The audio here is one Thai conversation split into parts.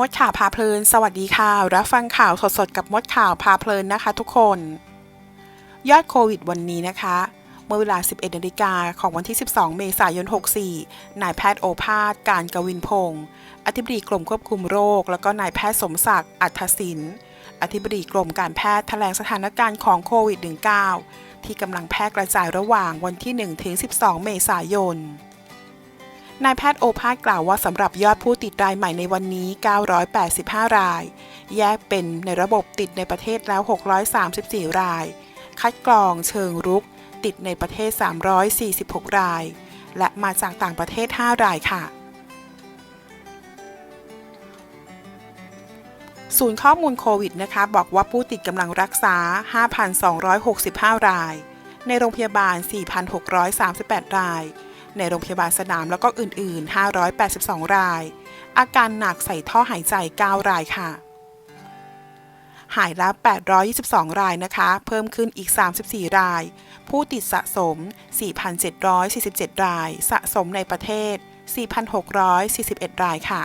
มดข่าวพาเพลิน สวัสดีค่ะ รับฟังข่าวสดๆกับมดข่าวพาเพลินนะคะทุกคน ยอดโควิดวันนี้นะคะ เมื่อเวลา 11นาฬิกาของวันที่ 12 เมษายน 64 นายแพทย์โอภาส การกวินพงศ์อธิบดีกรมควบคุมโรค แล้วก็นายแพทย์สมศักดิ์อัธศินอธิบดีกรมการแพทย์แถลงสถานการณ์ของโควิด -19 ที่กำลังแพร่กระจายระหว่างวันที่ 1 ถึง 12 เมษายน นายแพทย์โอภาสกล่าวว่าสำหรับยอดผู้ติดรายใหม่ในวันนี้ 985 ราย แยกเป็นในระบบติดในประเทศแล้ว 634 ราย คัดกรองเชิงรุก ติดในประเทศ 346 ราย และมาจากต่างประเทศ 5 รายค่ะศูนย์ข้อมูลโควิดนะคะ บอกว่าผู้ติดกำลังรักษา 5,265 ราย ในโรงพยาบาล 4,638 ราย ในโรงพยาบาลสนามแล้วก็อื่น ๆ 582 ราย อาการหนักใส่ท่อหายใจ 9 รายค่ะ หายแล้ว 822 รายนะคะ เพิ่มขึ้นอีก 34 ราย ผู้ติดสะสม 4,747 ราย สะสมในประเทศ 4,641 รายค่ะ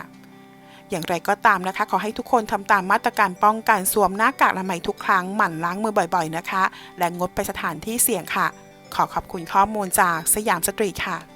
อย่างไรก็ตามนะคะ ขอให้ทุกคนทำตามมาตรการป้องกันสวมหน้ากากอนามัยทุกครั้งหมั่นล้างมือบ่อยๆนะคะ และงดไปสถานที่เสี่ยงค่ะ ขอขอบคุณข้อมูลจากสยามสตรีทค่ะ